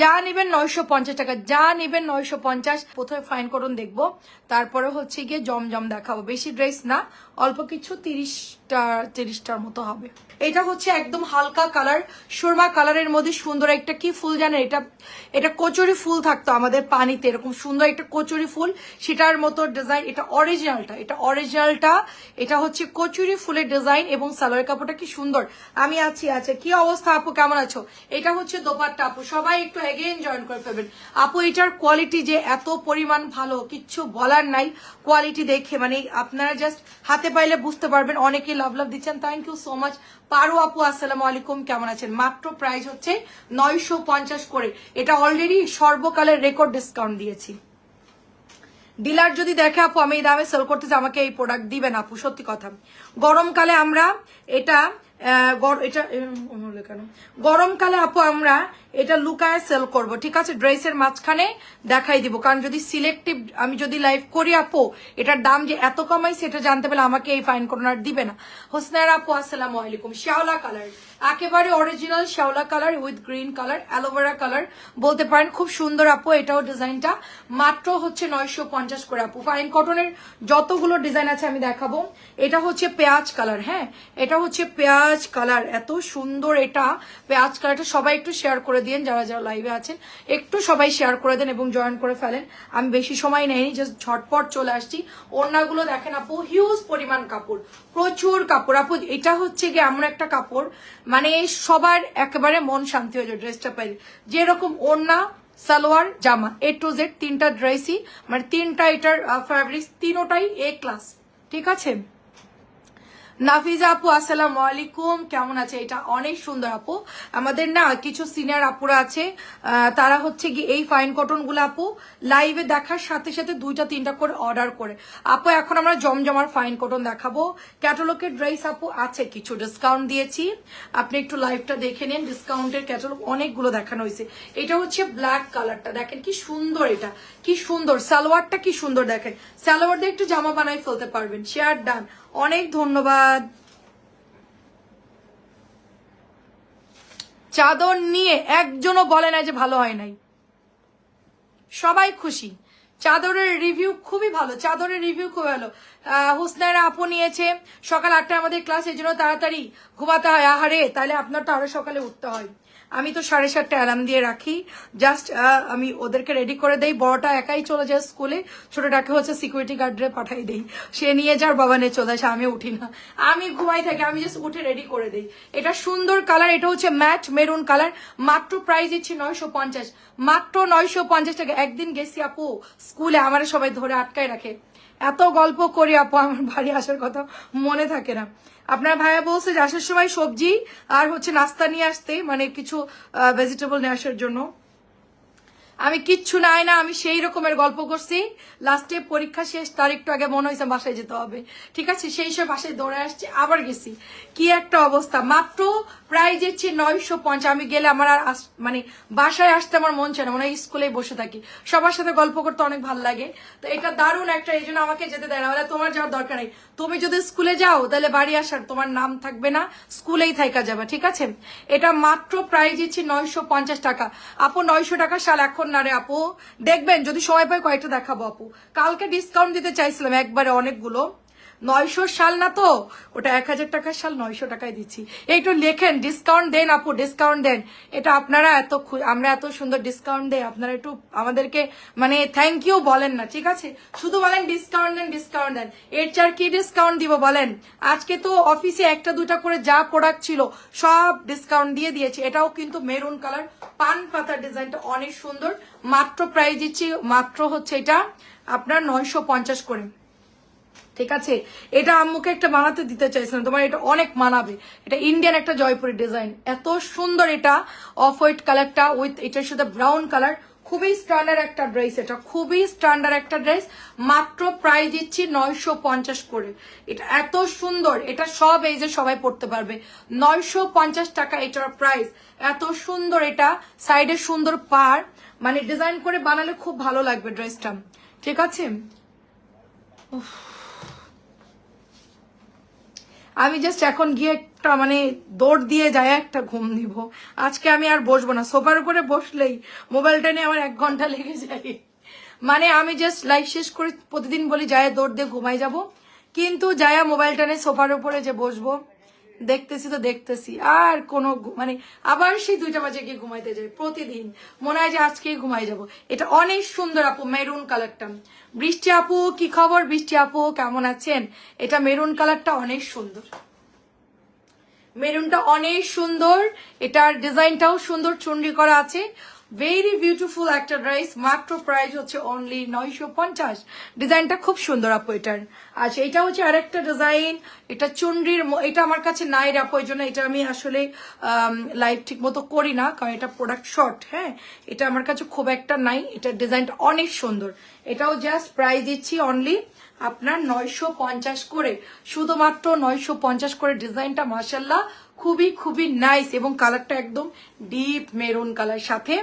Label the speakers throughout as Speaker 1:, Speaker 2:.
Speaker 1: যা নিবেন নয়শো পঞ্চাশ টাকা, যা নিবেন নয়শো পঞ্চাশ। প্রথমে ফাইন করুন, দেখব। তারপরে হচ্ছে গিয়ে জমজম দেখাবো। বেশি ড্রেস না অল্প কিছু তিরিশটা, তিরিশটার মতো হবে। এটা হচ্ছে একদম হালকা কালার, সুরমা কালারের মধ্যে সুন্দর একটা কি ফুল জানেন? এটা এটা কচুরি ফুল থাকতো আমাদের পানিতে, এরকম সুন্দর একটা কচুরি ফুল। সেটার মতো ডিজাইন, এটা অরিজিনালটা এটা অরিজিনালটা এটা হচ্ছে কচুরি ফুলের ডিজাইন এবং সালোয়ার কাপড়টা কি সুন্দর। আমি আছি, আছে। কি অবস্থা আপু? কেমন আছো? এটা হচ্ছে দোপাট্টা আপু। সবাই একটু এগেইন জয়েন করে ফেলবেন। আপু, এটার কোয়ালিটি যে এত পরিমাণ ভালো, কিচ্ছু বলার নাই। কোয়ালিটি দেখে মানে আপনারা জাস্ট হাতে পাইলে বুঝতে পারবেন। অনেকে লাভ লাভ দিচ্ছেন। থ্যাংক ইউ সো মাচ পারো আপু, আসসালাম আলাইকুম। কেমন আছেন? মাত্র প্রাইস হচ্ছে নয়শো পঞ্চাশ করে। এটা অলরেডি সর্বকালের রেকর্ড ডিসকাউন্ট দিয়েছি। ডিলার যদি দেখে, আপু, আমি এই দামে সেল করতেছি আমাকে এই প্রোডাক্ট দিবেন আপু, সত্যি কথা। গরমকালে আমরা এটা এটা কেন? গরমকালে আপু আমরা এটা লুকায় সেল করব, ঠিক আছে? ড্রেসের মাঝখানে দেখাই দিব, কারণ যদি সিলেক্টিভ আমি যদি লাইভ করি আপু, এটার দাম যে এত কমাই সেটা জানতে পারলে আমাকে এই ফাইন করোনার দিবে না। হোসনার আপু, আসসালামু আলাইকুম। শ্যাওলা কালার একেবারে অরিজিনাল শ্যাওলা colour with green colour aloe vera colour বলতে পারেন খুব সুন্দর আপু, এটাও ডিজাইনটা। মাত্র হচ্ছে নয়শো পঞ্চাশ করে আপু। ফাইন কটনের যতগুলো ডিজাইন আছে আমি দেখাবো। এটা হচ্ছে পেঁয়াজ কালার হ্যাঁ? এটা হচ্ছে পেঁয়াজ কালার এত সুন্দর এটা। পেঁয়াজ কালারটা সবাই একটু শেয়ার করে দিন যারা যারা লাইভে আছেন। একটু সবাই শেয়ার করে দেন এবং জয়েন করে ফেলেন। আমি বেশি সময় নেইনি জাস্ট ঝটপট চলে আসছি। ওড়নাগুলো দেখেন আপু হিউজ পরিমাণ কাপড়। প্রচুর কাপড়। আপু, এটা হচ্ছে গিয়ে এমন একটা কাপড়। মানে সবার একেবারে মন শান্তি হয়ে যায় ড্রেসটা পাইলে। যেরকম ওড়না, সালোয়ার, জামা এ টু জেড তিনটা ড্রেসই মানে তিনটা এটার ফ্যাব্রিক্স তিনোটাই এ ক্লাস ঠিক আছে? নাফিজা আপু, আসসালামু আলাইকুম। কেমন আছে? এটা অনেক সুন্দর আপু। আমাদের না কিছু সিনিয়র আপুরা আছে। তারা হচ্ছে কি এই ফাইন কটনগুলো আপু লাইভে দেখার সাথে সাথে দুইটা, তিনটা করে অর্ডার করে। আপু, এখন আমরা জমজমার ফাইন কটন দেখাবো। ক্যাটালগের ড্রেস আপু আছে, কিছু ডিসকাউন্ট দিয়েছি। আপনি একটু লাইভটা দেখে নিন। ডিসকাউন্টের ক্যাটালগ অনেকগুলো দেখানো হয়েছে। এটা হচ্ছে ব্ল্যাক কালারটা দেখেন কি সুন্দর এটা। কি সুন্দর। সালোয়ারটা কি সুন্দর দেখেন। সালোয়ার দিয়ে একটু জামা বানাই ফেলতে পারবেন। শেয়ার ডান অনেক ধন্যবাদ। চাদর নিয়ে একজনও বলে না যে ভালো হয় নাই। সবাই খুশি। চাদরের রিভিউ খুবই ভালো। চাদরের রিভিউ খুব ভালো। আহ, হুসনাইরা আপু নিয়েছে। সকাল আটটা আমাদের ক্লাস এই জন্য তাড়াতাড়ি ঘুমাতে হয়। আহারে তাহলে আপনার তো আরও সকালে উঠতে হয়। আমি তো সাড়ে সাতটা অ্যালার্ম দিয়ে রাখি। জাস্ট আমি ওদেরকে রেডি করে দেই। বড়টা একাই চলে যায় স্কুলে ছোটটাকে হচ্ছে সিকিউরিটি গার্ডরে পাঠাই দেই। সে নিয়ে যার বাবা নিয়ে চলে আসে আমি উঠি না। আমি ঘুমাই থাকি, আমি জাস্ট উঠে রেডি করে দেই। এটা সুন্দর কালার এটা হচ্ছে ম্যাট মেরুন কালার মাত্র প্রাইস দিচ্ছি নয়শো পঞ্চাশ। মাত্র নয়শো পঞ্চাশ টাকা। একদিন গেছি আপু স্কুলে আমার সবাই ধরে আটকায় রাখে। এত গল্প করি আপু, আমার বাড়ি আসার কথা মনে থাকে না। আপনার ভাইয়া বলছে যে আসার সময় সবজি আর হচ্ছে নাস্তা নিয়ে আসতে মানে কিছু ভেজিটেবল নিয়ে আসার জন্য। আমি কিচ্ছু নাই না, আমি সেই রকমের গল্প করছি। লাস্টে পরীক্ষা শেষ, তার একটু আগে মনে হয়েছে বাসায় যেতে হবে। ঠিক আছে? সেই সব বাসায় দৌড়ে আসছি, আবার গেছি। কি একটা অবস্থা। মাত্র প্রায় যেছি নয়শো পঞ্চাশ। আমি গেলে আমার আর মানে বাসায় আসতে আমার মন চায় না, মনে স্কুলেই বসে থাকি। সবার সাথে গল্প করতে অনেক ভালো লাগে। তো এটা দারুণ একটা, এই জন্য আমাকে যেতে দেয় না। বলে, তোমার যাওয়ার দরকার নেই। তুমি যদি স্কুলে যাও, তাহলে বাড়ি আসার তোমার নাম থাকবে না, স্কুলেই থাকা যাবে। ঠিক আছে? এটা মাত্র প্রাইস দিচ্ছি নয়শো পঞ্চাশ টাকা। আপু, নয়শো টাকা সাল, এখন না রে আপু। দেখবেন, যদি সময় পাই কয়েকটা দেখাবো আপু। কালকে ডিসকাউন্ট দিতে চাইছিলাম একবারে অনেকগুলো। নয়শো সাল না তো? ওটা এক হাজার টাকার সাল, নয়শো টাকায় দিচ্ছি। একটু লেখেন ডিসকাউন্ট দেন আপু ডিসকাউন্ট দেন। এটা আপনারা এত আমরা এত সুন্দর ডিসকাউন্ট দেই, আপনারা একটু আমাদেরকে মানে থ্যাংক ইউ বলেন না, ঠিক আছে? শুধু বলেন ডিসকাউন্ট দেন ডিসকাউন্ট দেন। এর চার কি ডিসকাউন্ট দিব বলেন? আজকে তো অফিসে একটা দুটা করে যা প্রোডাক্ট ছিল, সব ডিসকাউন্ট দিয়ে দিয়েছে। এটাও কিন্তু মেরুন কালার পান পাতার ডিজাইনটা অনেক সুন্দর। মাত্র প্রাইস দিচ্ছি, মাত্র হচ্ছে এটা আপনার নয়শো পঞ্চাশ করে। ঠিক আছে? এটা আম্মুকে একটা বানাতে দিতে চাইছিলাম তোমার এটা অনেক মানাবে। এটা ইন্ডিয়ান একটা জয়পুরি ডিজাইন এত সুন্দর এটা। অফ হোয়াইট কালারটা উইথ এটার সাথে ব্রাউন কালার খুবই স্ট্যান্ডার্ড একটা ড্রেস এটা। খুবই স্ট্যান্ডার্ড একটা ড্রেস মাত্র প্রাইস দিচ্ছি নয়শো পঞ্চাশ করে। এটা এত সুন্দর। এটা সব এই যে সবাই পড়তে পারবে। নয়শো পঞ্চাশ টাকা এটার প্রাইস এত সুন্দর এটা। সাইডে সুন্দর পার মানে ডিজাইন করে বানালে খুব ভালো লাগবে ড্রেসটা ঠিক আছে? আমি জাস্ট এখন গিয়ে একটা মানে দৌড় দিয়ে যায় একটা ঘুম দিব আজকে আমি আর বসবো না, সোফার উপরে বসলেই মোবাইলটা নিয়ে আমার এক ঘণ্টা লেগে যায়। মানে আমি জাস্ট লাইফ শেষ করে প্রতিদিন বলি যায় দৌড় দিয়ে ঘুমাই যাব। কিন্তু যায়া মোবাইলটা নিয়ে সোফার উপরে যে বসবো দেখতেছি তো দেখতেছি। আর কোনো মানে আবার সেই দুইটা বাজে গিয়ে ঘুমাইতে যাই প্রতিদিন। মনে হয় যে আজকেই ঘুমাই যাব। এটা অনেক সুন্দর আপু মেরুন কালারটা বৃষ্টি আপু, কি খবর? বৃষ্টি আপু, কেমন আছেন? এটা মেরুন কালারটা অনেক সুন্দর। মেরুনটা অনেক সুন্দর। এটার ডিজাইনটাও সুন্দর, চুন্ডি করা আছে। ভেরি বিউটিফুল একটা ড্রেস মাত্র প্রাইস হচ্ছে অনলি নয়শো পঞ্চাশ। ডিজাইনটা খুব সুন্দর, আপু, এটার। আচ্ছা এটা হচ্ছে আরেকটা ডিজাইন এটা চুন্ডির ম- এটা আমার কাছে নাই আপু এই জন্য এটা আমি আসলে লাইভ ঠিক মতো করি না, কারণ এটা প্রোডাক্ট শর্ট হ্যাঁ? এটা আমার কাছে খুব একটা নাই। এটার ডিজাইনটা অনেক সুন্দর। এটাও জাস্ট প্রাইস দিচ্ছি অনলি আপনার নয়শো পঞ্চাশ করে। শুধুমাত্র নয়শো পঞ্চাশ করে ডিজাইনটা মাসাল্লাহ খুবই খুবই নাইস এবং কালারটা একদম ডিপ মেরুন কালার সাথে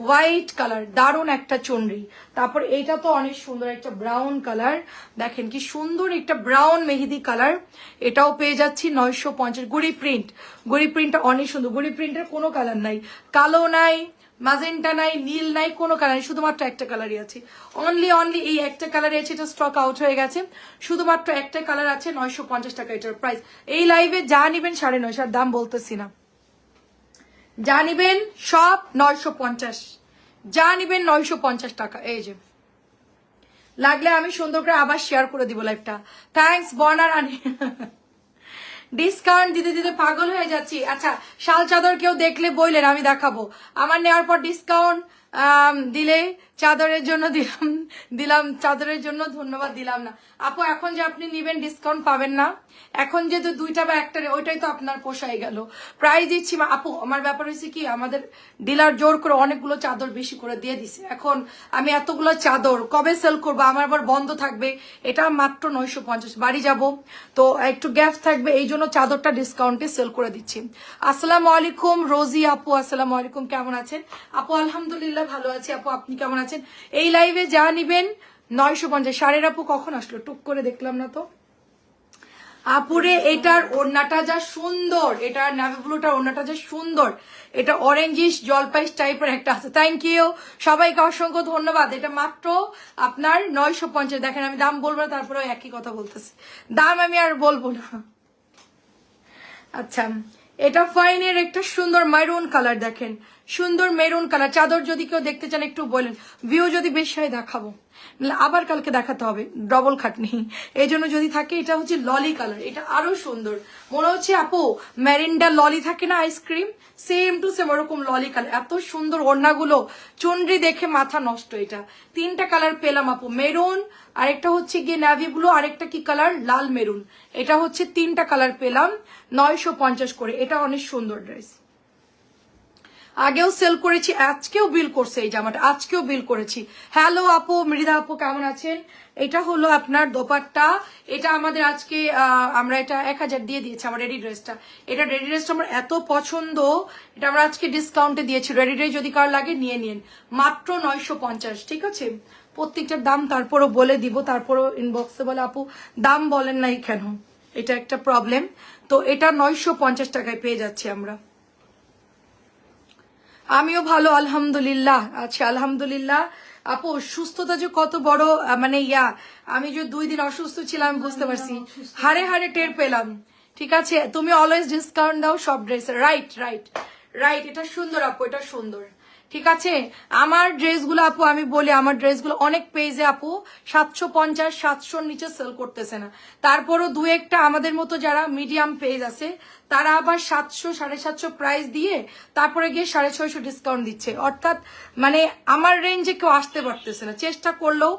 Speaker 1: হোয়াইট কালার দারুণ একটা চন্ডি তারপর এটা তো অনেক সুন্দর একটা ব্রাউন কালার দেখেন কি সুন্দর একটা ব্রাউন মেহেদি কালার এটাও পেয়ে যাচ্ছি নয়শো পঞ্চাশ। গুড়ি প্রিন্ট গুড়ি প্রিন্টটা অনেক সুন্দর। গুড়ি প্রিন্টের কোনো কালার নাই। কালো নাই। মাজেন্টা নাই, নীল নাই, কোনো কালার শুধুমাত্র একটা কালারই আছে। অনলি অনলি এই একটা কালারই আছে, এটা স্টক আউট হয়ে গেছে। শুধুমাত্র একটা কালার আছে, নয়শো পঞ্চাশ টাকা এটার প্রাইস এই লাইভে যা নিবেন সাড়ে নয়শো দাম বলতেছি না। যা নিবেন সব নয়শো পঞ্চাশ। যা নিবেন নয়শো পঞ্চাশ টাকা, এই যে। লাগলে আমি সুন্দর করে আবার শেয়ার করে দিব লাইভটা থ্যাঙ্কস বর্নার আনি ডিসকাউন্ট দিতে দিতে পাগল হয়ে যাচ্ছি। আচ্ছা শাল চাদর কেউ দেখলে বইলেন, আমি দেখাবো। আমার নেওয়ার পর ডিসকাউন্ট দিলে চাদরের জন্য দিলাম দিলাম, চাদরের জন্য ধন্যবাদ দিলাম না। আপু, এখন যে আপনি নিবেন ডিসকাউন্ট পাবেন না। এখন যেহেতু দুইটা বা একটা ওইটাই তো আপনার পোষাই গেল। প্রাইস দিচ্ছি আপু, আমার ব্যাপার হয়েছে কি, আমাদের ডিলার জোর করে অনেকগুলো চাদর বেশি করে দিয়ে দিছে। এখন আমি এতগুলো চাদর কবে সেল করব? আমার আবার বন্ধ থাকবে। এটা মাত্র নয়শো পঞ্চাশ। বাড়ি যাব। তো একটু গ্যাপ থাকবে, এই জন্য চাদরটা ডিসকাউন্টে সেল করে দিচ্ছি। আসসালামু আলাইকুম, রোজি আপু, আসসালামু আলাইকুম, কেমন আছেন? আপু, আলহামদুলিল্লাহ ভালো আছি। আপু, আপনি কেমন আছেন? এই লাইভে যা নিবেন, নয়শো পঞ্চাশ। সারের আপু কখন আসলো? টুক করে দেখলাম না তো। আপুরে, এটার ওড়নাটা যা সুন্দর। এটার নাভি ব্লুটার ওড়নাটা যা সুন্দর। এটা অরেঞ্জিস জলপাইস টাইপের একটা আছে। থ্যাংক ইউ সবাইকে অসংখ্য ধন্যবাদ। এটা মাত্র আপনার নয়শো পঞ্চাশ। দেখেন, আমি দাম বলব না তারপরে একই কথা বলতেছি। দাম আমি আর বলব না। আচ্ছা। এটা ফাইনের একটা সুন্দর মেরুন কালার দেখেন। সুন্দর মেরুন কালার চাদর যদি কেউ দেখতে চান একটু বলেন। ভিউ যদি বেশ হয় দেখাবো। আবার কালকে দেখাতে হবে। ডবল খাটনি। এই জন্য যদি থাকে, এটা হচ্ছে ললি কালার এটা আরও সুন্দর। মনে হচ্ছে, আপু ম্যারিন্ডা ললি থাকে না আইসক্রিম সেম টু সেম ওরকম ললি কালার এত সুন্দর ওড়নাগুলো। চুনরি দেখে মাথা নষ্ট এটা। তিনটা কালার পেলাম, আপু। মেরুন আরেকটা হচ্ছে গিয়ে ন্যাভি ব্লু আরেকটা কি কালার লাল মেরুন এটা হচ্ছে তিনটা কালার পেলাম, নয়শো পঞ্চাশ করে। এটা অনেক সুন্দর ড্রেস আগেও সেল করেছি, আজকেও বিল করছে এই জামাটা, আজকেও বিল করেছি। হ্যালো আপু মৃদা আপু কেমন আছেন? এটা হলো আপনার দোপাট্টা। এটা আমাদের আজকে আমরা এটা এক হাজার দিয়ে দিয়েছি আমার রেডি ড্রেসটা এটা রেডি ড্রেসটা আমার এত পছন্দ, এটা আমরা আজকে ডিসকাউন্টে দিয়েছি। রেডি ড্রেস যদি কার লাগে নিয়ে নিন। মাত্র নয়শো পঞ্চাশ, ঠিক আছে? প্রত্যেকটার দাম তারপরও বলে দিব, তারপরও ইনবক্সে বলে, আপু, দাম বলেন নাই কেন? এটা একটা প্রবলেম তো এটা নয়শো পঞ্চাশ টাকায় পেয়ে যাচ্ছি আমরা। আমিও ভালো আলহামদুলিল্লাহ। আচ্ছা আলহামদুলিল্লাহ। আপু সুস্থতা যে কত বড় মানে ইয়া আমি যে দুই দিন অসুস্থ ছিলাম আমি বুঝতে পারছি। হারে হারে টের পেলাম। ঠিক আছে? তুমি অলওয়েজ ডিসকাউন্ট দাও সব ড্রেসে রাইট রাইট রাইট এটা সুন্দর আপু এটা সুন্দর। ঠিক আছে? আমার ড্রেসগুলো আপু আমি বলি আমার ড্রেসগুলো অনেক পেজে আপু সাতশো পঞ্চাশ সাতশোর নিচে সেল করতেছে না। তারপরও দু একটা আমাদের মতো যারা মিডিয়াম পেজ আছে তারা আবার সাতশো, সাড়ে সাতশো প্রাইস দিয়ে তারপরে গিয়ে সাড়ে ছয়শো ডিসকাউন্ট দিচ্ছে। অর্থাৎ মানে আমার রেঞ্জে কেউ আসতে পারতেছে না। চেষ্টা করলেও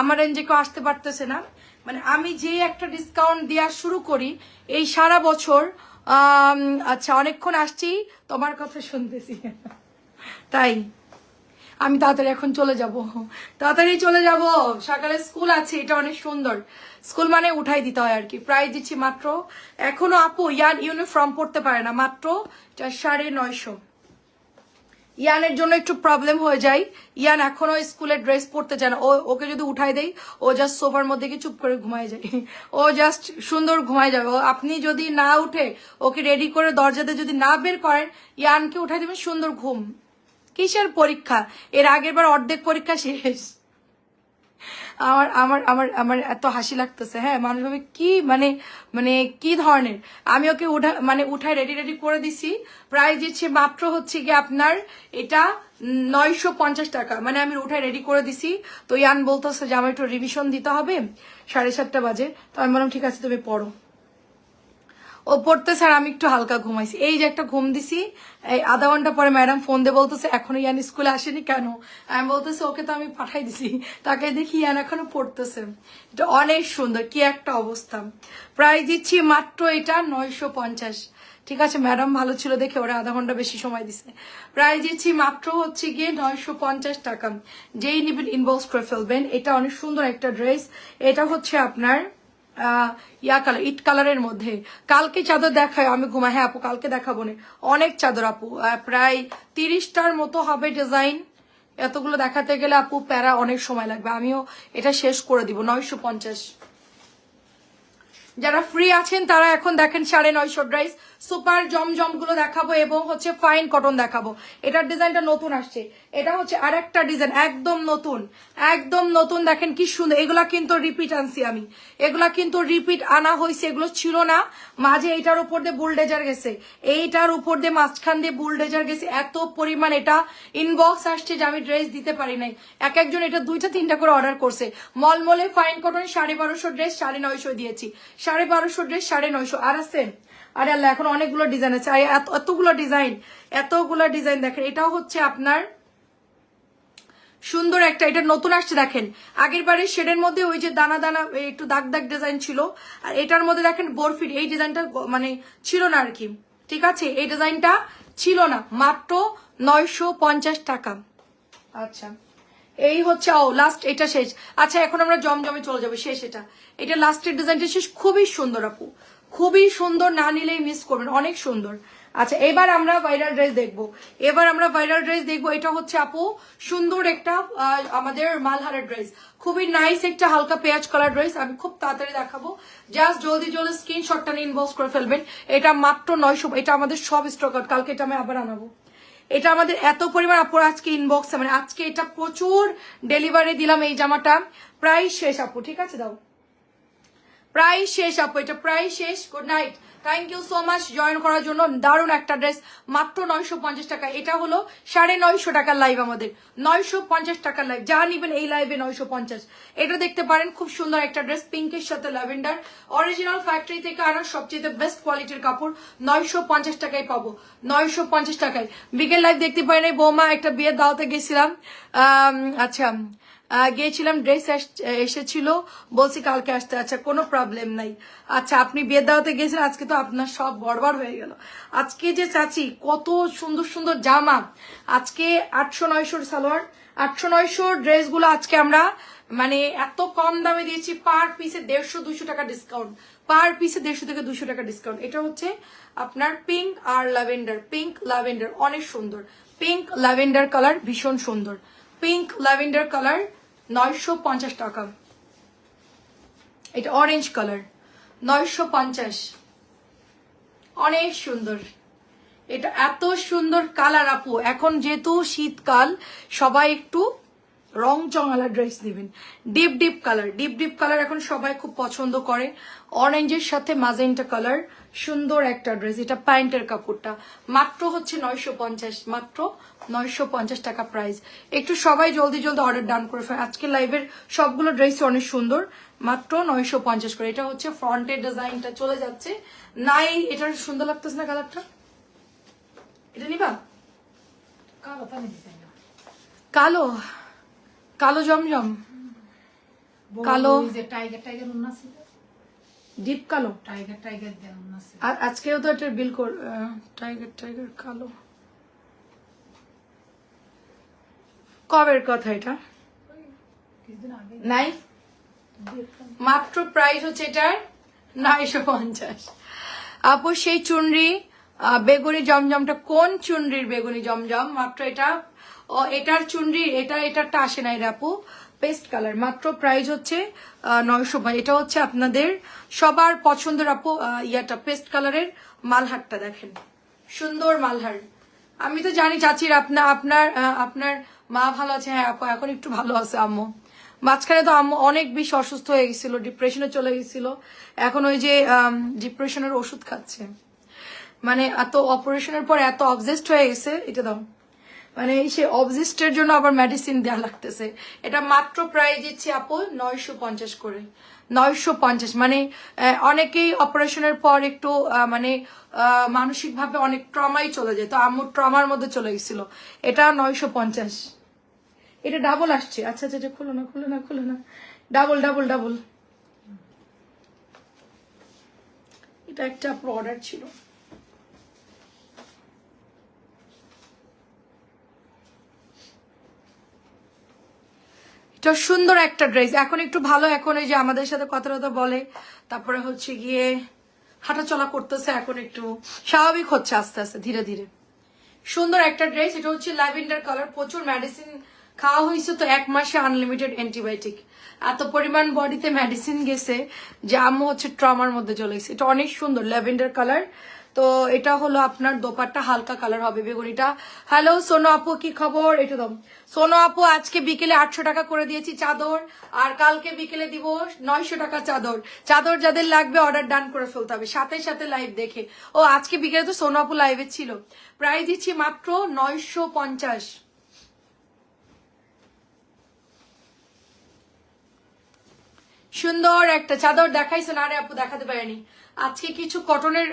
Speaker 1: আমার রেঞ্জে কেউ আসতে পারতেছে না। মানে আমি যে একটা ডিসকাউন্ট দেওয়া শুরু করি, এই সারা বছর আচ্ছা অনেকক্ষণ আসছি, তোমার কথা শুনতেছি। তাই। আমি তাড়াতাড়ি এখন চলে যাব। তাড়াতাড়ি চলে যাব। সকালে স্কুল আছে, এটা অনেক সুন্দর। স্কুল মানে উঠাই দিতে হয় আর কি। প্রাইস দিচ্ছি মাত্র। এখনও আপু ইয়ান ইউনিফর্ম পড়তে পারে না, মাত্র সাড়ে নয়শো। ইয়ানের জন্য একটু প্রবলেম হয়ে যায়। ইয়ান এখনও স্কুলের ড্রেস পরতে চায় না। ও, ওকে যদি উঠাই দেই, ও জাস্ট সোফার মধ্যে গিয়ে চুপ করে ঘুমায় যায়। ও জাস্ট সুন্দর ঘুমায় যাবে। আপনি যদি না উঠে, ওকে রেডি করে দরজাতে যদি না বের করেন, ইয়ানকে উঠাই দেবেন সুন্দর ঘুম। কিসের পরীক্ষা? এর আগের বার অর্ধেক পরীক্ষা শেষ। আমার আমার আমার আমার এত হাসি লাগতেছে হ্যাঁ? মানুষ ভাবে, কি মানে মানে কি ধরনের? আমি ওকে উঠা মানে উঠায় রেডি রেডি করে দিছি। প্রায় দিচ্ছি মাত্র হচ্ছে গিয়ে আপনার এটা নয়শো পঞ্চাশ টাকা। মানে আমি উঠায় রেডি করে দিছি। তো ইয়ান বলতেছে যে আমার একটু রিভিশন দিতে হবে, সাড়ে সাতটা বাজে। তো আমি বললাম, ঠিক আছে, তুমি পড়ো। ও পড়তে স্যার, আমি একটু হালকা ঘুমাইছি। এই যে একটা ঘুম দিছি, এই আধা ঘণ্টা পরে ম্যাডাম ফোন দিয়ে বলতেছে, এখনও ইয়ান স্কুলে আসেনি কেন? আমি বলতেছি, ওকে তো আমি পাঠাই দিছি। তাকে দেখি ইয়ান এখনও পড়তেছে। এটা অনেক সুন্দর, কি একটা অবস্থা। প্রায় দিচ্ছি মাত্র এটা নয়শো পঞ্চাশ। ঠিক আছে, ম্যাডাম ভালো ছিল দেখে ওরা আধা ঘণ্টা বেশি সময় দিছে। প্রায় দিচ্ছি মাত্র হচ্ছে গিয়ে নয়শো পঞ্চাশ টাকা। যেই নিবেন ইনবক্স করে ফেলবেন। এটা অনেক সুন্দর একটা ড্রেস। এটা হচ্ছে আপনার ইয়া কালার ইট কালারের মধ্যে। কালকে চাদর দেখায়, আমি ঘুমাই। হ্যাঁ আপু, কালকে দেখাবো না। অনেক চাদর আপু। প্রায় তিরিশটার মতো হবে ডিজাইন এতগুলো দেখাতে গেলে আপু প্যারা অনেক সময় লাগবে। আমিও এটা শেষ করে দিব, নয়শো পঞ্চাশ। যারা ফ্রি আছেন, তারা এখন দেখেন সাড়ে নয়শো ড্রাইস। সুপার জমজমগুলো দেখাবো এবং হচ্ছে ফাইন কটন দেখাবো। এটার ডিজাইনটা নতুন আসছে। এটা হচ্ছে আর একটা ডিজাইন একদম নতুন একদম নতুন। দেখেন কি সুন্দর, এগুলা কিন্তু রিপিট আনছি আমি। এগুলা কিন্তু রিপিট আনা হয়েছে, এগুলো ছিল না। মাঝে এইটার উপর দিয়ে বুলডেজার গেছে। এইটার উপর দিয়ে মাঝখান দিয়ে বুলডেজার গেছে। এত পরিমাণ এটা ইনবক্স আসছে যে আমি ড্রেস দিতে পারি নাই। এক একজন এটা দুইটা, তিনটা করে অর্ডার করছে। মলমলে ফাইন কটন সাড়ে বারোশো ড্রেস সাড়ে নয়শো দিয়েছি। সাড়ে বারোশো ড্রেস সাড়ে নয়শো। আর আছে? আরে আল্লাহ, এখন অনেকগুলো ডিজাইন আছে। এতগুলো ডিজাইন এতগুলো ডিজাইন দেখেন, এটাও হচ্ছে আপনার সুন্দর একটা, এটা নতুন আসছে, দেখেন। আগের বারের শেডের মধ্যে ওই যে দানা দানা একটু দাগ দাগ ডিজাইন ছিল। আর এটার মধ্যে দেখেন বরফিট এই ডিজাইনটা মানে ছিল না আর কি। ঠিক আছে? এই ডিজাইনটা ছিল না, মাত্র নয়শো পঞ্চাশ টাকা। আচ্ছা। এই হচ্ছে, ও লাস্ট এটা শেষ। আচ্ছা এখন আমরা জমজমে চলে যাব, শেষ এটা। এটা লাস্টের ডিজাইনটা শেষ। খুবই সুন্দর আপু। খুবই সুন্দর, না নিলেই মিস করবেন, অনেক সুন্দর। আচ্ছা এবার আমরা ভাইরাল ড্রেস দেখব। এবার আমরা ভাইরাল ড্রেস দেখব। এটা হচ্ছে আপু সুন্দর একটা আমাদের মালহারের ড্রেস খুবই নাইস একটা হালকা পেঁয়াজ কালার ড্রেস আমি খুব তাড়াতাড়ি দেখাবো। জাস্ট জলদি জলদি স্ক্রিনশটটা নিয়ে ইনবক্স করে ফেলবেন। এটা মাত্র নয়শো, এটা আমাদের সব স্টক আউট কালকে এটা আমি আবার আনাবো। এটা আমাদের এত পরিমাণ আপুর আজকে ইনবক্সে মানে আজকে এটা প্রচুর ডেলিভারি দিলাম এই জামাটা। প্রায় শেষ আপু, ঠিক আছে দাও। প্রায় শেষ আপু, এটা প্রায় শেষ। Good night thank you so much join করার জন্য দারুণ একটা ড্রেস মাত্র নয়শো পঞ্চাশ টাকা। এটা হলো সাড়ে নয়শো টাকার লাইভ আমাদের। নয়শো পঞ্চাশ টাকার লাইভ যা নিবেন এই লাইভে নয়শো পঞ্চাশ। এটা দেখতে পারেন, খুব সুন্দর একটা ড্রেস পিঙ্কের সাথে ল্যাভেন্ডার অরিজিনাল ফ্যাক্টরি থেকে আনা সবচেয়ে বেস্ট কোয়ালিটির কাপড় নয়শো পঞ্চাশ টাকায় পাবো। নয়শো পঞ্চাশ টাকায়। বিকেল লাইভ দেখতে পারেন বৌমা একটা বিয়ের দাওয়াতে গেছিলাম। আচ্ছা গিয়েছিলাম ড্রেস এসেছিল। বলছি কালকে আসতে আচ্ছা কোনো প্রবলেম নাই। আচ্ছা আপনি বিয়ের দাওয়াতে গেছেন আজকে তো আপনার সব বরবার হয়ে গেল। আজকে যে চাচি, কত সুন্দর সুন্দর জামা। আজকে আটশো নয়শোর সালোয়ার, আটশো নয়শোর ড্রেসগুলো আজকে আমরা মানে এত কম দামে দিয়েছি, পার পিসে দেড়শো দুশো টাকা ডিসকাউন্ট পার পিসে দেড়শো থেকে দুশো টাকা ডিসকাউন্ট এটা হচ্ছে আপনার পিঙ্ক আর ল্যাভেন্ডার পিঙ্ক ল্যাভেন্ডার অনেক সুন্দর। পিঙ্ক ল্যাভেন্ডার কালার ভীষণ সুন্দর। পিঙ্ক ল্যাভেন্ডার কালার নয়শো পঞ্চাশ টাকা। এটা অরেঞ্জ কালার নয়শো পঞ্চাশ। অনেক সুন্দর। এটা এত সুন্দর কালার আপু। এখন যেহেতু শীতকাল, সবাই একটু রং চঙালা ড্রেস নেবেন deep deep colour. Deep deep colour এখন সবাই খুব পছন্দ করে। অরেঞ্জের সাথে মাজেন্টা কালার। সুন্দর একটা ড্রেস। এটা প্যান্টের কাপড়টা। মাত্র হচ্ছে নয়শো পঞ্চাশ মাত্র নয়শো পঞ্চাশ টাকা প্রাইস একটু সবাই জলদি জলদি অর্ডার ডান করে ফেলে আজকে লাইভের সবগুলো ড্রেস অনেক সুন্দর। মাত্র নয়শো পঞ্চাশ করে। এটা হচ্ছে ফ্রন্টের ডিজাইনটা চলে যাচ্ছে। নাই এটা সুন্দর লাগতেছে না কালারটা? এটা নিবা?
Speaker 2: কালো
Speaker 1: কালো? কালো জমজম কালো।
Speaker 2: টাইগার টাইগার ছিল
Speaker 1: ডিপ কালো।
Speaker 2: টাইগার
Speaker 1: আর আজকেও তো একটা বিল কর টাইগার টাইগার কালো। কবের কথা এটা? নাই? মাত্র প্রাইস হচ্ছে এটার নয়শো পঞ্চাশ। আপু সেই চুনরি বেগুনি জমজমটা কোন চুনরির বেগুনি জমজম? মাত্র এটা ও, এটার চুনরি, এটা, এটারটা আসে না এর আপু পেস্ট কালার মাত্র প্রাইস হচ্ছে নয়শো এটা হচ্ছে আপনাদের সবার পছন্দের আপু ইয়াটা পেস্ট কালারের মালহারটা দেখেন। সুন্দর মালহার। আমি তো জানি চাচির আপনার আপনার আপনার মা ভালো আছে হ্যাঁ আপু, এখন একটু ভালো আছে আম্মু। মাঝখানে তো আম্মু অনেক বেশি অসুস্থ হয়ে গেছিল ডিপ্রেশনে চলে গেছিল। এখন ওই যে ডিপ্রেশনের ওষুধ খাচ্ছে। মানে এত অপারেশনের পর এত অবজেস্ট হয়ে গেছে, এটা দাও। মানে সে অবজিস্টের জন্য আবার মেডিসিন দেওয়া লাগতেছে। এটা মাত্র প্রায় দিচ্ছি আপু নয়শো পঞ্চাশ করে। নয়শো পঞ্চাশ মানে অনেকেই অপারেশনের পর একটু মানে মানসিকভাবে অনেক ট্রমাই চলে যায়। তো আম্মুর ট্রমার মধ্যে চলে গেছিল। এটা নয়শো পঞ্চাশ। এটা ডাবল আসছে। আচ্ছা আচ্ছা আচ্ছা, খুলো না খুলো না খুলো না। ডাবল ডাবল ডাবল এটা একটা অর্ডার ছিল। এটা সুন্দর একটা ড্রেস। এখন একটু ভালো, এখন এই যে আমাদের সাথে কথা কথা বলে, তারপরে হচ্ছে গিয়ে হাঁটাচলা করতেছে, এখন একটু স্বাভাবিক হচ্ছে আস্তে আস্তে, ধীরে ধীরে। সুন্দর একটা ড্রেস, এটা হচ্ছে ল্যাভেন্ডার কালার, প্রচুর মেডিসিন খাওয়া হয়েছে তো, এক মাসে আনলিমিটেড অ্যান্টিবায়োটিক এত পরিমাণ বডিতে মেডিসিন গেছে যে আম্মু হচ্ছে ট্রমার মধ্যে চলে গেছে। এটা অনেক সুন্দর, ল্যাভেন্ডার কালার। তো এটা হলো আপনার দোপারটা হালকা কালার হবে বেগুনিটা। হ্যালো সোনো আপু, কি খবর? এটা দাম। সোনো আপু, আজকে বিকেলে আটশো টাকা করে দিয়েছি চাদর, আর কালকে বিকেলে দিব নয়শো টাকা চাদর। চাদর যাদের লাগবে অর্ডার ডান করে ফেলতে হবে। সাথে সাথে লাইভ দেখে। ও, আজকে বিকেলে তো সোনো আপু লাইভে ছিল। প্রাইস দিচ্ছি মাত্র নয়শো পঞ্চাশ। সুন্দর একটা চাদর দেখাইছে না রে আপু দেখাতে পারেনি। আজকে কিছু কটনের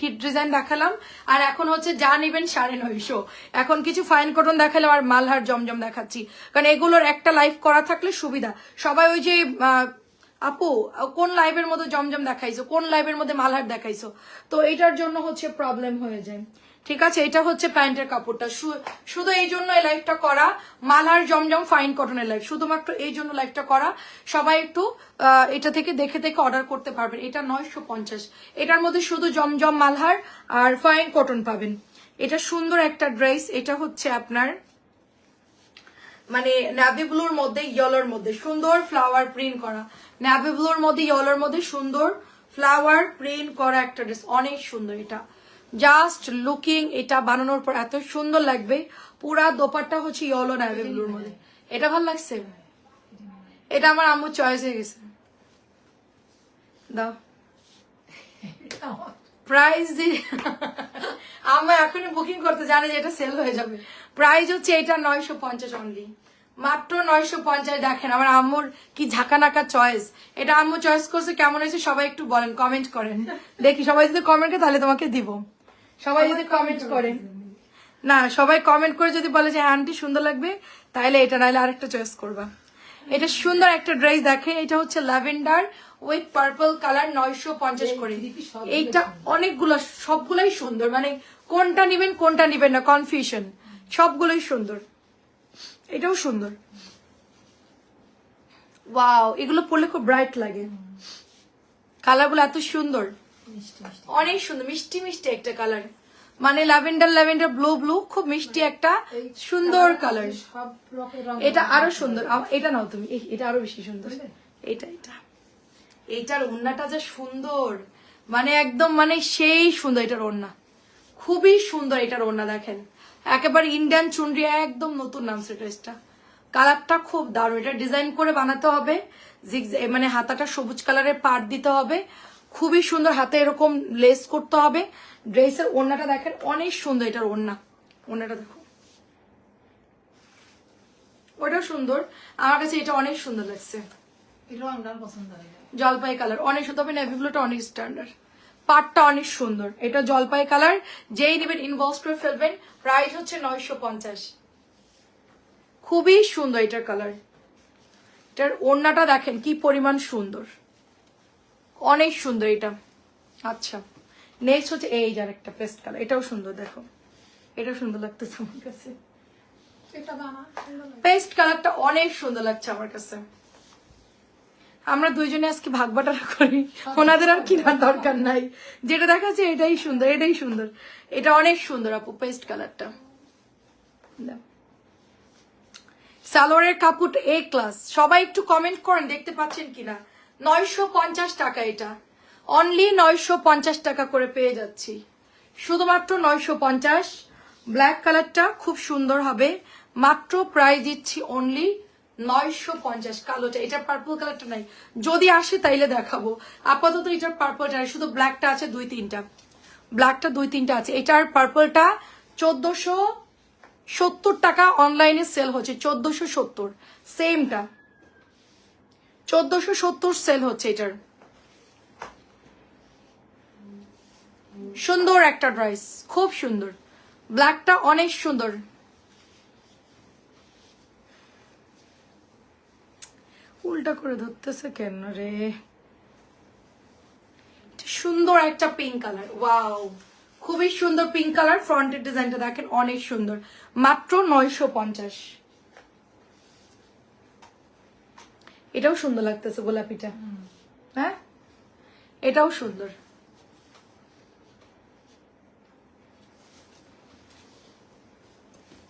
Speaker 1: হিট ডিজাইন দেখালাম, আর এখন হচ্ছে যা নেবেন সাড়ে নয়শো। এখন কিছু ফাইন কটন দেখালাম আর মালহার জমজম দেখাচ্ছি। কারণ এগুলোর একটা লাইভ করা থাকলে সুবিধা। সবাই ওই যে আপু, কোন লাইভের মধ্যে জমজম দেখাইছো? কোন লাইভের মধ্যে মালহার দেখাইছো? তো এটার জন্য হচ্ছে প্রবলেম হয়ে যায়। ঠিক আছে, এটা হচ্ছে প্যান্টের কাপড়টা। শুধু এই জন্য এই লাইভটা করা, মালার জমজম ফাইন কটনের লাইভ শুধুমাত্র এই জন্য লাইভটা করা। সবাই একটু এটা থেকে দেখে দেখে অর্ডার করতে পারবেন। এটা নয়শো পঞ্চাশ। এটার মধ্যে শুধু জমজম মালহার আর ফাইন কটন পাবেন। এটা সুন্দর একটা ড্রেস এটা হচ্ছে আপনার মানে ন্যাভি ব্লুর মধ্যে ইয়েলোর মধ্যে। সুন্দর ফ্লাওয়ার প্রিন্ট করা। ন্যাভি ব্লুর মধ্যে ইয়েলোর মধ্যে সুন্দর ফ্লাওয়ার প্রিন্ট করা একটা ড্রেস অনেক সুন্দর এটা। জাস্ট লুকিং এটা বানানোর পর এত সুন্দর লাগবে। পুরা দোপাট্টা হচ্ছে ইয়েলো ন্যাভি ব্লুর মধ্যে। এটা ভালো লাগছে? এটা আমার আম্মুর চয়েস হয়ে গেছে। দাও। প্রাইস আমরা এখনই বুকিং করতে জানি যে এটা সেল হয়ে যাবে। প্রাইস হচ্ছে এটা নয়শো পঞ্চাশ অনলি মাত্র নয়শো পঞ্চাশ দেখেন আমার আম্মুর কি ঝাঁকানাকা চয়েস এটা আম্মু চয়েস করছে, কেমন হয়েছে সবাই একটু বলেন কমেন্ট করেন। দেখি সবাই যদি কমেন্ট করে, তাহলে তোমাকে দিব। সবাই যদি কমেন্ট করে না সবাই কমেন্ট করে যদি বলে যে আন্টি সুন্দর লাগবে তাহলে এটা নাহলে আরেকটা চয়েস করবা। এটা সুন্দর একটা ড্রেস দেখে এটা হচ্ছে ল্যাভেন্ডার উইথ পার্পল কালার নয়শো পঞ্চাশ করে। এইটা অনেকগুলো সবগুলোই সুন্দর। মানে কোনটা নিবেন কোনটা নিবেন না কনফিউশন সবগুলোই সুন্দর। এটাও সুন্দর। ওয়াও এগুলো পরলে খুব ব্রাইট লাগে। কালারগুলো এত সুন্দর। অনেক সুন্দর মিষ্টি মিষ্টি একটা কালার মানে ল্যাভেন্ডার ল্যাভেন্ডার ব্লু ব্লু খুব মিষ্টি একটা সুন্দর কালার এটা আরও সুন্দর। এটা নাও তুমি এটা আরও বেশি সুন্দর। এটা এটা। এইটার ওড়নাটা যা সুন্দর। মানে একদম মানে সেই সুন্দর এটার ওড়না। খুবই সুন্দর এটার ওড়না দেখেন। একেবারে ইন্ডিয়ান চুনরি একদম নতুন নামছে ড্রেসটা। কালারটা খুব দারুণ। এটা ডিজাইন করে বানাতে হবে। মানে হাতাটা সবুজ কালারের পাট দিতে হবে। খুবই সুন্দর হাতে এরকম লেস করতে হবে। ড্রেসের ওড়নাটা দেখেন অনেক সুন্দর এটার ওড়না। ওড়নাটা দেখো। ওটাও সুন্দর। আমার কাছে এটা অনেক সুন্দর লাগছে। জলপাই কালার অনেক সুন্দর। তবে নেভি ব্লুটা অনেক স্ট্যান্ডার্ড পাটটা অনেক সুন্দর। এটা জলপাই কালার যেই নেবেন ইনবক্স করে ফেলবেন প্রাইস হচ্ছে নয়শো পঞ্চাশ। খুবই সুন্দর এটার কালার এটার ওড়নাটা দেখেন কি পরিমাণ সুন্দর। অনেক সুন্দর এটা। আচ্ছা নেক্সট হচ্ছে এই যার একটা পেস্ট কালার এটাও সুন্দর দেখো। এটাও সুন্দর লাগতেছে আমার কাছে। পেস্ট কালারটা অনেক সুন্দর লাগছে আমার কাছে। আমরা দুইজনে আজকে ভাগ বাটারা করি ওনাদের আর কেনার দরকার নাই। যেটা দেখাচ্ছে এটাই সুন্দর এটাই সুন্দর। এটা অনেক সুন্দর আপু পেস্ট কালারটা সালোয়ারের কাপড় এ ক্লাস সবাই একটু কমেন্ট করেন দেখতে পাচ্ছেন কিনা? নয়শো পঞ্চাশ টাকা এটা। অনলি নয়শো পঞ্চাশ টাকা করে পেয়ে যাচ্ছি। শুধুমাত্র নয়শো পঞ্চাশ। ব্ল্যাক কালারটা খুব সুন্দর হবে। মাত্র প্রায় দিচ্ছি অনলি নয়শো পঞ্চাশ। কালোটা, এটা পার্পল কালারটা নাই। যদি আসে তাইলে দেখাবো। আপাতত এটার পার্পলটা নাই, শুধু ব্ল্যাকটা আছে দুই তিনটা। ব্ল্যাকটা দুই তিনটা আছে। এটার পার্পলটা চোদ্দশো সত্তর টাকা অনলাইনে সেল হচ্ছে, চোদ্দশো সত্তর। সেমটা চোদ্দশো সত্তর সেল হচ্ছে এটার। সুন্দর একটা ড্রেস, খুব সুন্দর। ব্ল্যাকটা অনেক সুন্দর। উল্টা করে ধরতেছে কেন রে? সুন্দর একটা পিঙ্ক কালার ওয়াও খুবই সুন্দর পিঙ্ক কালার ফ্রন্টের ডিজাইনটা দেখেন অনেক সুন্দর। মাত্র নয়শো পঞ্চাশ। এটাও সুন্দর লাগতেছে গোলাপিটা। হ্যাঁ? এটাও সুন্দর।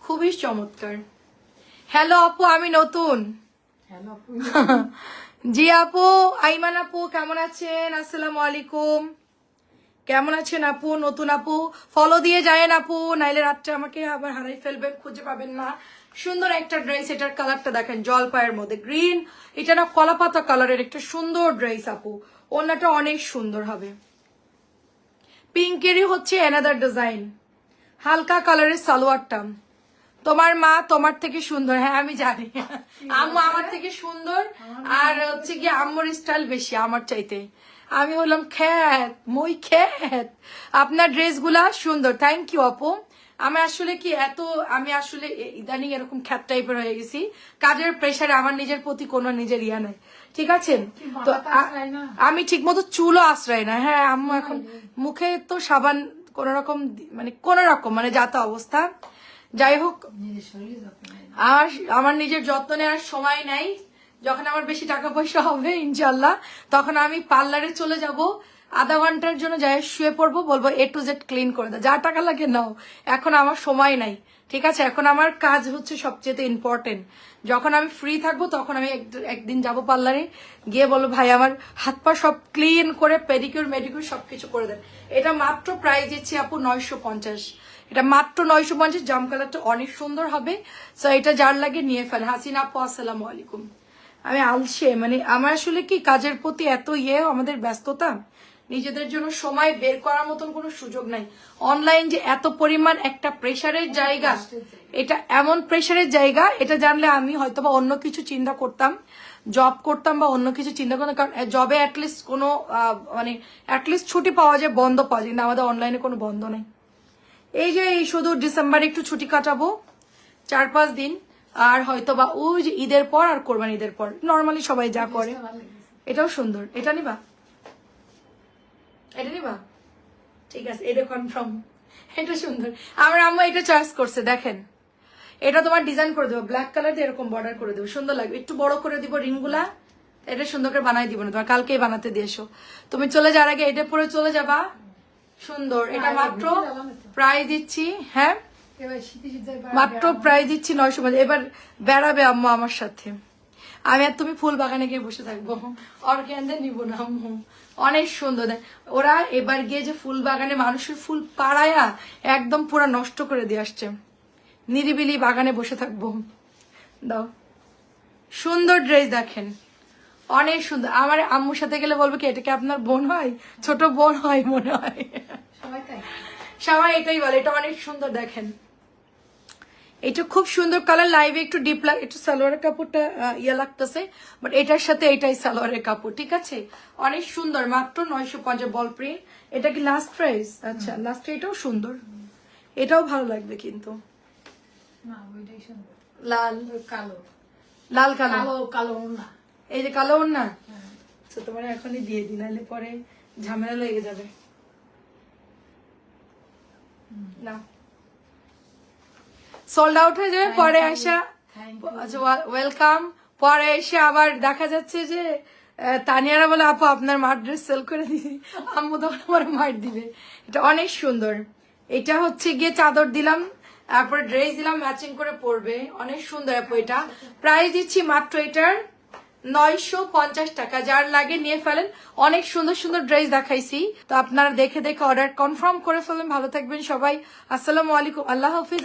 Speaker 1: খুবই চমৎকার। হ্যালো আপু আমি নতুন। জি আপু আইমান আপু কেমন আছেন? আসসালামু আলাইকুম। কেমন আছেন আপু? নতুন আপু? ফলো দিয়ে যায়েন আপু নাইলে রাত্রে আমাকে আবার হারাই ফেলবেন খুঁজে পাবেন না। সুন্দর একটা ড্রেস এটার কালারটা দেখেন জলপাইয়ের মধ্যে গ্রিন। এটা না কলাপাতা কালারের একটা সুন্দর ড্রেস আপু। ওনাটা অনেক সুন্দর হবে। পিঙ্কেরই হচ্ছে এনাদার ডিজাইন হালকা কালারের সালোয়ারটা। তোমার মা তোমার থেকে সুন্দর হ্যাঁ আমি জানি। আম্মু আমার থেকে সুন্দর আর হচ্ছে কি আম্মুর স্টাইল বেশি আমার চাইতে। আমি হলাম খ্যাত মই খ্যাত। আপনার ড্রেসগুলা সুন্দর। থ্যাংক ইউ আপু। আমি আসলে কি এত আমি আসলে ইদানিং এরকম খ্যাত টাইপের হয়ে গেছি। কাজের প্রেশারে আমার নিজের প্রতি কোনো নিজের ইয়া নাই। ঠিক আছে? তো? আমি ঠিক মতো চুলও আশ্রয় না। হ্যাঁ আম্মু এখন মুখে তো সাবান কোন রকম দি- মানে কোন রকম মানে যাতা অবস্থা। যাই হোক। আর আমার নিজের যত্ন নেওয়ার সময় নাই। যখন আমার বেশি টাকা পয়সা হবে ইনশাল্লাহ তখন আমি পার্লারে চলে যাব, আধা ঘণ্টার জন্য যাই, শুয়ে পড়ব, বলব এ টু জেড ক্লিন করে দাও। যা টাকা লাগে নাও। এখন আমার সময় নাই, ঠিক আছে? এখন আমার কাজ হচ্ছে সবচেয়ে ইম্পর্টেন্ট যখন আমি ফ্রি থাকব, তখন আমি এক- একদিন যাব পার্লারে, গিয়ে বলব, ভাই, আমার হাত পা সব ক্লিন করে পেডিকিউর মেডিকিউর সবকিছু করে দেন। এটা মাত্র প্রাইস দিচ্ছি আপু নয়শো পঞ্চাশ। এটা মাত্র নয়শো পঞ্চাশ, জাম কালারটা অনেক সুন্দর হবে। সো এটা যার লাগে নিয়ে ফেলে হাসিনা আপু, আসসালামু আলাইকুম। আমি আলসে মানে আমার আসলে কি কাজের প্রতি এত ইয়ে আমাদের ব্যস্ততা? নিজেদের জন্য সময় বের করার মতন কোনো সুযোগ নাই। অনলাইন যে এত পরিমাণ একটা প্রেশারের জায়গা, এটা এমন প্রেশারের জায়গা, এটা জানলে আমি হয়তো বা অন্য কিছু চিন্তা করতাম জব করতাম বা অন্য কিছু চিন্তা করতাম, কারণ জবে অ্যাটলিস্ট কোনো মানে অ্যাটলিস্ট ছুটি পাওয়া যায়, বন্ধ পাওয়া যায়, কিন্তু আমাদের অনলাইনে কোনো বন্ধ নেই। এই যে এই শুধু ডিসেম্বরে একটু ছুটি কাটাবো, চার পাঁচ দিন আর হয়তো বা ওই যে ঈদের পর আর কোরবান ঈদের পর। নর্মালি সবাই যা করে। এটাও সুন্দর। এটা নিবা? এটা নিবা? ঠিক আছে এটা কনফার্ম এটা সুন্দর। আমার আম্মা এটা চয়েস করছে দেখেন। এটা তোমার ডিজাইন করে দেবো। ব্ল্যাক কালার দিয়ে এরকম বর্ডার করে দেবো। সুন্দর লাগবে। একটু বড় করে দিব রিংগুলা। এটা সুন্দর করে বানাই দিব না। তোমার কালকেই বানাতে দিয়েছ তুমি চলে যাওয়ার আগে এটা পরে চলে যাবা। সুন্দর। এটা মাত্র
Speaker 2: না তো?
Speaker 1: প্রায় দিচ্ছি। হ্যাঁ? মাত্র প্রায় দিচ্ছি নয়শো পঞ্চাশ এবার বেড়াবে আম্মু আমার সাথে। আমি আর তুমি ফুল বাগানে গিয়ে বসে থাকব। অর্গ্যানদে নিব না আম্মু। অনেক সুন্দর দেখ। ওরা এবার গিয়ে যে ফুল বাগানে মানুষের ফুল পাড়ায়া একদম পুরো নষ্ট করে দিয়ে আসছে। নিরিবিলি বাগানে বসে থাকব। দাও। সুন্দর ড্রেস দেখেন। অনেক সুন্দর। আমার আম্মুর সাথে গেলে বলব কি এটা কি আপনার বোন হয়? ছোট বোন হয় মনে হয়।
Speaker 2: সবাই তাই।
Speaker 1: সবাই এটাই বলে এটা অনেক সুন্দর দেখেন। এটা খুব সুন্দর কালার লাইভে একটু ডিপ লাগ একটু সালোয়ারের কাপড়টা ইয়া লাগতেছে বাট এটার সাথে এটাই সালোয়ারের কাপড় ঠিক আছে? অনেক সুন্দর মাত্র নয়শো পঞ্চাশ বল প্রিন্ট এটা কি লাস্ট প্রাইস আচ্ছা লাস্ট এটাও সুন্দর। এটাও ভালো লাগবে কিন্তু। লাল।
Speaker 2: কালো।
Speaker 1: লাল কালো।
Speaker 2: কালো
Speaker 1: এই যে কালো না তো তোমার এখনই দিয়ে নাহলে পরে ঝামেলা লেগে যাবে। না সোল্ড আউট হয়ে যাবে পরে আসা
Speaker 2: you.
Speaker 1: আচ্ছা ওয়েলকাম পরে এসে আবার দেখা যাচ্ছে যে তানিয়ারা বলে আপু আপনার মার ড্রেস সেল করে দিবি আম্মু তখন আমার মার দিবে। এটা অনেক সুন্দর। এটা হচ্ছে গিয়ে চাদর দিলাম তারপরে ড্রেস দিলাম ম্যাচিং করে পরবে। অনেক সুন্দর আপু এটা। প্রাইস দিচ্ছি মাত্র এটার নয়শো পঞ্চাশ টাকা। যার লাগে নিয়ে ফেলেন। অনেক সুন্দর সুন্দর ড্রেস দেখাইছি। তো আপনারা দেখে দেখে অর্ডার কনফার্ম করে ফেলেন। ভালো থাকবেন সবাই। আসসালামু আলাইকুম। আল্লাহ হাফিজ।